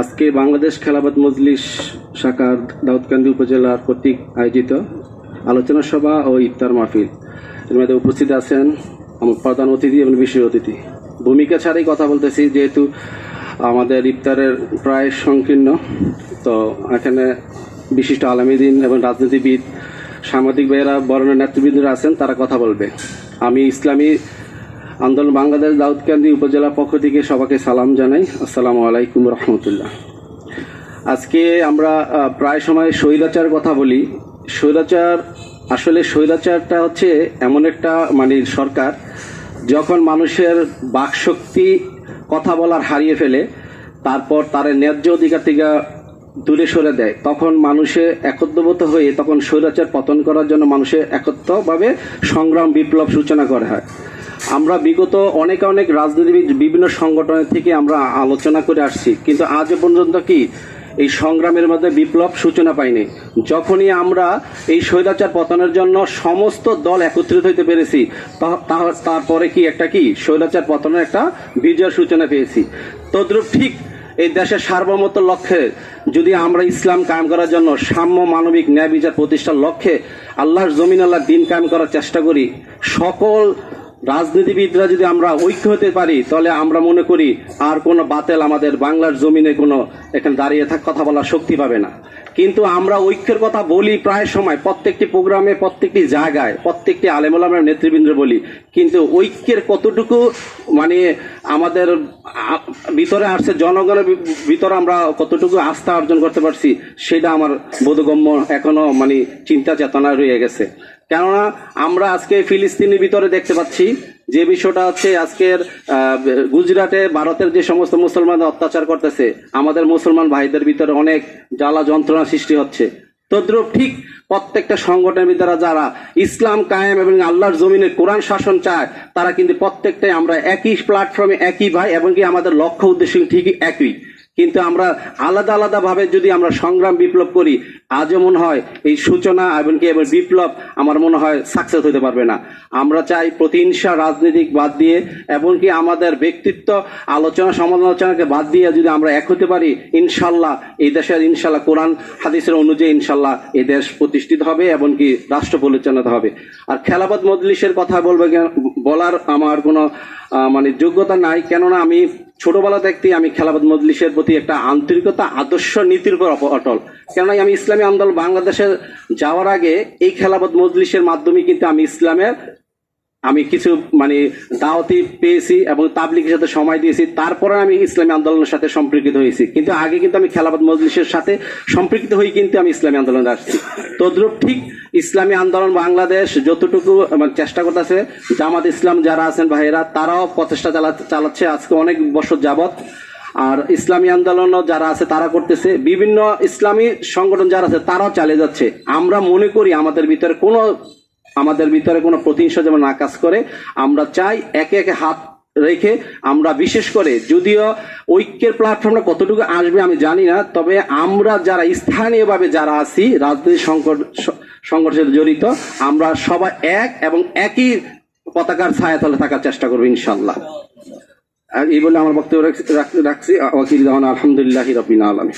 আজকে বাংলাদেশ খেলাবাদ মজলিস শাখার দাউদকান্দি উপজেলার কর্তৃক আয়োজিত আলোচনা সভা ও ইফতার মাহফিল। এর মধ্যে উপস্থিত আছেন আমার প্রধান অতিথি এবং বিশেষ অতিথি। ভূমিকা ছাড়াই কথা বলতেছি, যেহেতু আমাদের ইফতারের প্রায় সংকীর্ণ, তো এখানে বিশিষ্ট আলামীদিন এবং রাজনীতিবিদ, সাংবাদিক ভাইয়েরা বরণের নেতৃবৃন্দরা আছেন, তারা কথা বলবে। আমি ইসলামী আন্দোলন বাংলাদেশ দাউদকান্দি উপজেলা পক্ষ থেকে সবাইকে সালাম জানাই। আসসালামু আলাইকুম রহমতুল্লাহ। আজকে আমরা প্রায় সময় স্বৈরাচার কথা বলি। স্বৈরাচার, আসলে স্বৈরাচারটা হচ্ছে এমন একটা মানে সরকার যখন মানুষের বাকশক্তি কথা বলার হারিয়ে ফেলে, তারপর তার ন্যায্য অধিকার থেকে দূরে সরে দেয়, তখন মানুষে একত্রবত হয়ে তখন স্বৈরাচার পতন করার জন্য মানুষে একত্রভাবে সংগ্রাম, বিপ্লব সূচনা করা হয়। আমরা বিগত অনেক অনেক রাজনীতিবিদ বিভিন্ন সংগঠনের থেকে আমরা আলোচনা করে আসছি, কিন্তু আজ পর্যন্ত কি এই সংগ্রামের মধ্যে বিপ্লব সূচনা পাইনি? যখনই আমরা এই স্বৈরাচার পতনের জন্য সমস্ত দল একত্রিত হইতে পেরেছি তারপরে কি একটা কি? স্বৈরাচার পতনের একটা বিজয় সূচনা পেয়েছি। তদ্রুপ ঠিক এই দেশের সার্বভৌমত্ব লক্ষ্যে যদি আমরা ইসলাম কায়েম করার জন্য সাম্য মানবিক ন্যায় বিচার প্রতিষ্ঠার লক্ষ্যে আল্লাহর জমিন আল্লাহর দিন কায়েম করার চেষ্টা করি, সকল রাজনীতিবিদরা যদি আমরা ঐক্য হতে পারি, তাহলে আমরা মনে করি আর কোনো বাতেল আমাদের বাংলার জমিনে কোনো এখানে দাঁড়িয়ে থাক, কথা বলার শক্তি পাবে না। কিন্তু আমরা ঐক্যের কথা বলি প্রায় সময়, প্রত্যেকটি প্রোগ্রামে, প্রত্যেকটি জায়গায়, প্রত্যেকটি আলেমুলামের নেতৃবৃন্দ বলি। কিন্তু ঐক্যের কতটুকু মানে আমাদের ভিতরে আসছে, জনগণের ভিতরে আমরা কতটুকু আস্থা অর্জন করতে পারছি, সেটা আমার বোধগম্য এখনও মানে চিন্তা চেতনা রয়ে গেছে। কেননা আমরা আজকে ফিলিস্তিনের ভিতরে দেখতে পাচ্ছি যে বিষয়টা হচ্ছে আজকের গুজরাটে ভারতের যে সমস্ত মুসলমান অত্যাচার করতেছে, আমাদের মুসলমান ভাইদের ভিতরে অনেক জ্বালা যন্ত্রণা সৃষ্টি হচ্ছে। তদ্রুপ ঠিক প্রত্যেকটা সংগঠনের ভিতরে যারা ইসলাম কায়েম এবং আল্লাহর জমিনে কোরআন শাসন চায়, তারা কিন্তু প্রত্যেকটাই আমরা একই প্ল্যাটফর্মে একই ভাই এবং কি আমাদের লক্ষ্য উদ্দেশ্য ঠিকই একই। কিন্তু আমরা আলাদা আলাদা ভাবে যদি আমরা সংগ্রাম বিপ্লব করি, আজও মনে হয় এই সূচনা এমনকি এবার বিপ্লব আমার মনে হয় সাকসেস হতে পারবে না। আমরা চাই প্রতিহিংসা রাজনীতিক বাদ দিয়ে, এমনকি আমাদের ব্যক্তিত্ব, আলোচনা সমালোচনাকে বাদ দিয়ে যদি আমরা এক হতে পারি, ইনশাল্লাহ এই দেশের, ইনশাল্লাহ কোরআন হাদিসের অনুযায়ী ইনশাল্লাহ এই দেশ প্রতিষ্ঠিত হবে, এমনকি রাষ্ট্র পরিচালিত হবে। আর খেলাবাদ মজলিসের কথা বলবে বলার আমার কোনো মানে যোগ্যতা নাই। কেননা আমি ছোটবেলা থেকেই আমি খেলাবাদ মজলিসের প্রতি একটা আন্তরিকতা, আদর্শ নীতির উপর অটল। কেননা আমি ইসলামী আন্দোলন বাংলাদেশে যাওয়ার আগে এই খেলাবাদ মজলিসের মাধ্যমে কিন্তু আমি ইসলামের আমি কিছু মানে দাওয়াতি পেয়েছি এবং তাবলিগের সাথে সময় দিয়েছি। তারপরে আমি ইসলামী আন্দোলনের সাথে সম্পর্কিত হয়েছি। কিন্তু আগে কিন্তু আমি খেলাবাদ মজলিসের সাথে সম্পর্কিত হয়ে কিন্তু আমি ইসলামী আন্দোলনে আসছি। তদ্রুপ ঠিক ইসলামী আন্দোলন বাংলাদেশ যতটুকু মানে চেষ্টা করতেছে, জামাত ইসলাম যারা আছেন ভাইয়েরা, তারাও প্রচেষ্টা চালা- চালাচ্ছে। আজকে অনেক বছর যাবত আর ইসলামী আন্দোলনও যারা আছে, তারা করতেছে। বিভিন্ন ইসলামী সংগঠন যারা আছে, তারাও চালিয়ে যাচ্ছে। আমরা মনে করি আমাদের ভিতরে কোনো আমাদের ভিতরে কোনো প্রতিহিংসা যেমন না কাজ করে, আমরা চাই একে একে হাত রেখে আমরা বিশেষ করে যদিও ঐক্যের প্ল্যাটফর্মটা কতটুকু আসবে আমি জানি না, তবে আমরা যারা স্থানীয়ভাবে যারা আছি, রাজনৈতিক সংকট স- সংঘর্ষের সাথে জড়িত, আমরা সবাই এক এবং একই পতাকার ছায়াতলে থাকার চেষ্টা করব ইনশাল্লাহ এই বলে আমার বক্তব্য রাখছি- রাখ- রাখছি। ওয়াকিল আলহামদুলিল্লাহ রবিন আলমী